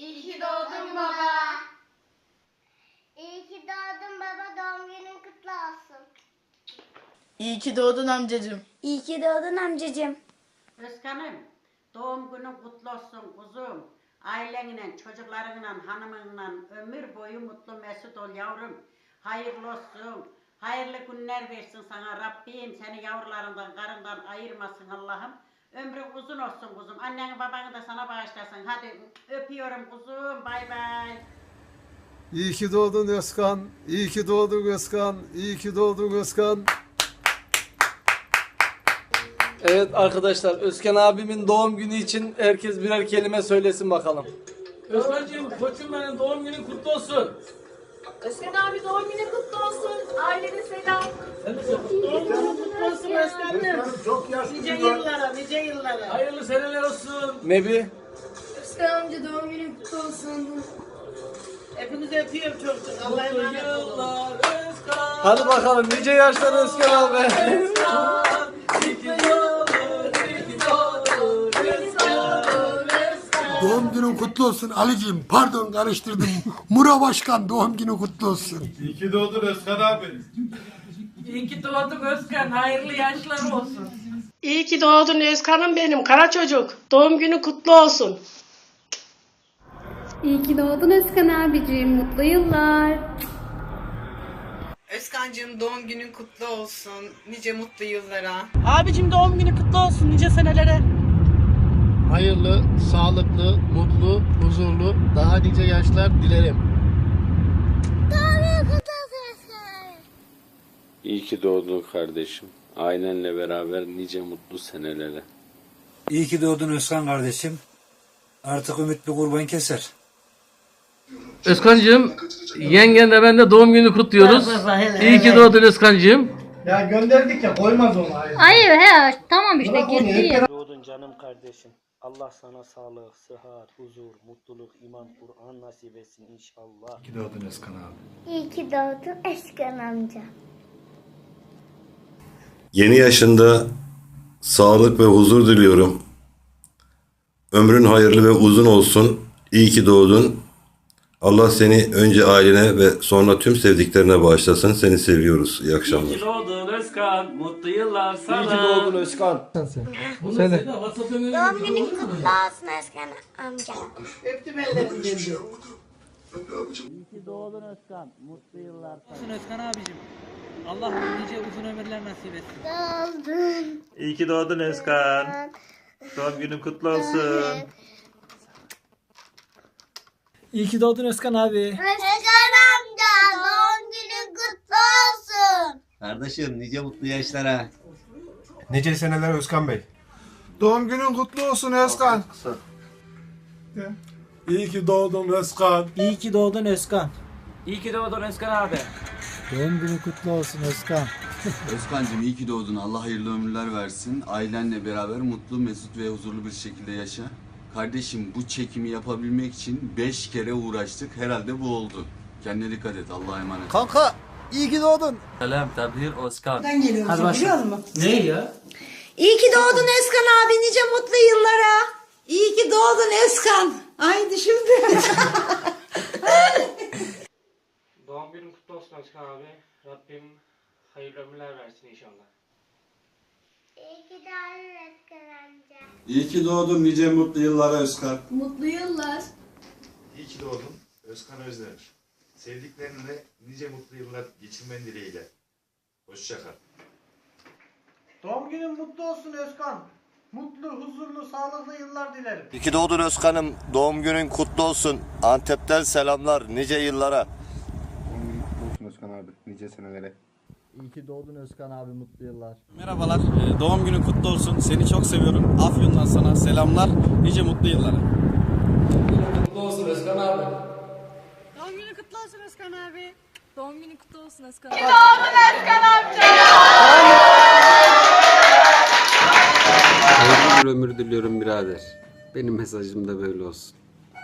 İyi ki doğdun baba. İyi ki doğdun baba. Doğum günün kutlu olsun. İyi ki doğdun amcacığım. İyi ki doğdun amcacığım. Özkan'ım, doğum günün kutlu olsun kuzum. Ailenle, çocuklarınla, hanımınla ömür boyu mutlu mesut ol yavrum. Hayırlı olsun. Hayırlı günler versin sana Rabbim. Seni yavrularından, karından ayırmasın Allah'ım. Ömrün uzun olsun kuzum. Anneni babanı da sana bağışlasın. Hadi öpüyorum kuzum. Bay bay. İyi ki doğdun Özkan. İyi ki doğdun Özkan. İyi ki doğdun Özkan. Evet arkadaşlar Özkan abimin doğum günü için herkes birer kelime söylesin bakalım. Özkan'cığım koçum benim doğum günün kutlu olsun. Özkan abi doğum günü kutlu olsun. Ailene selam. Doğum günün kutlu olsun Özkan'ım. Çok yaşlı. Nice yıllara, nice yıllara. Hayırlı seneler olsun. Nebi. Özkan amca doğum günü kutlu olsun. Hepinizi öpüyorum çocuk. Allah'a emanet olun. Hadi bakalım nice yaşlar Özkan abi. Özkan. Özkan. Doğum günün kutlu olsun Ali'cim. Pardon karıştırdım. Mura Başkan doğum günü kutlu olsun. İyi ki doğdun Özkan abi. İyi ki doğdun Özkan. Hayırlı yaşlar olsun. İyi ki doğdun Özkan'ım benim kara çocuk. Doğum günü kutlu olsun. İyi ki doğdun Özkan abicim. Mutlu yıllar. Özkancığım doğum günün kutlu olsun. Nice mutlu yıllara. Abicim doğum günü kutlu olsun. Nice senelere. hayırlı, sağlıklı, mutlu, huzurlu, daha nice yaşlar dilerim. Doğum günün kutlu olsun Özkan abi. İyi ki doğdun kardeşim. Ailenle beraber nice mutlu senelere. İyi ki doğdun Özkan kardeşim. Artık ümit bir kurban keser. Özkan'cığım yengenle ben de doğum günü kutluyoruz. İyi ki doğdun Özkan'cığım. Ya gönderdik ya koymaz onu. Hayır he tamam işte gitti. Doğdun canım kardeşim. Allah sana sağlık, sıhhat, huzur, mutluluk, iman, Kur'an nasip etsin inşallah. İyi ki doğdun Özkan abi. İyi ki doğdun Özkan amca. Yeni yaşında sağlık ve huzur diliyorum. Ömrün hayırlı ve uzun olsun. İyi ki doğdun. Allah seni önce ailene ve sonra tüm sevdiklerine bağışlasın. Seni seviyoruz. İyi akşamlar. doğdun Özkan. Mutlu yıllar sana. İyi ki doğdun Özkan. Söyle. Doğum günün kutlu olsun Özkan amca. Öptüm ellerinden. Özkan abicim. Allah nice uzun ömürler nasip etsin. Doğdun. İyi ki doğdun Özkan. Doğum günün kutlu olsun. İyi ki doğdun Özkan abi. Özkan amca doğum günün kutlu olsun. Kardeşim nice mutlu yaşlara. Nice seneler Özkan Bey. Doğum günün kutlu olsun Özkan. İyi ki doğdun Özkan. İyi ki doğdun Özkan. İyi ki doğdun Özkan abi. Doğum günü kutlu olsun Özkan. Özkan'cığım iyi ki doğdun. Allah hayırlı ömürler versin. Ailenle beraber mutlu, mesut ve huzurlu bir şekilde yaşa. Kardeşim bu çekimi yapabilmek için 5 kere uğraştık. Herhalde bu oldu. Kendine dikkat et. Allah'a emanet. Kanka iyi ki doğdun. Selam tabir Özkan. Hadi başla. Ne ya? İyi ki doğdun Özkan abi. Nice mutlu yıllara. İyi ki doğdun Özkan. Ay şimdi. Doğum günün kutlu olsun Özkan abi. Rabbim hayırlı ömürler versin inşallah. İyi ki doğdun Özkan amca. İyi ki doğdun. Nice mutlu yıllara Özkan. mutlu yıllar. İyi ki doğdun Özkan Özdemir. Sevdiklerinle nice mutlu yıllar geçirmen dileğiyle. Hoşça kal. Doğum günün mutlu olsun Özkan. Mutlu, huzurlu, sağlıklı yıllar dilerim. İyi ki doğdun Özkan'ım. Doğum günün kutlu olsun. Antep'ten selamlar nice yıllara. Özkan abi nice senelere. İyi ki doğdun Özkan abi. Mutlu yıllar. Merhabalar. Ee, Doğum günün kutlu olsun. Seni çok seviyorum. Afyon'dan sana selamlar. Nice mutlu yıllara. Kutlu olsun Özkan abi. Doğum günü kutlu olsun Özkan abi. Doğum günü kutlu olsun Özkan abi. Hayırlı bir ömür diliyorum birader. Benim mesajım da böyle olsun.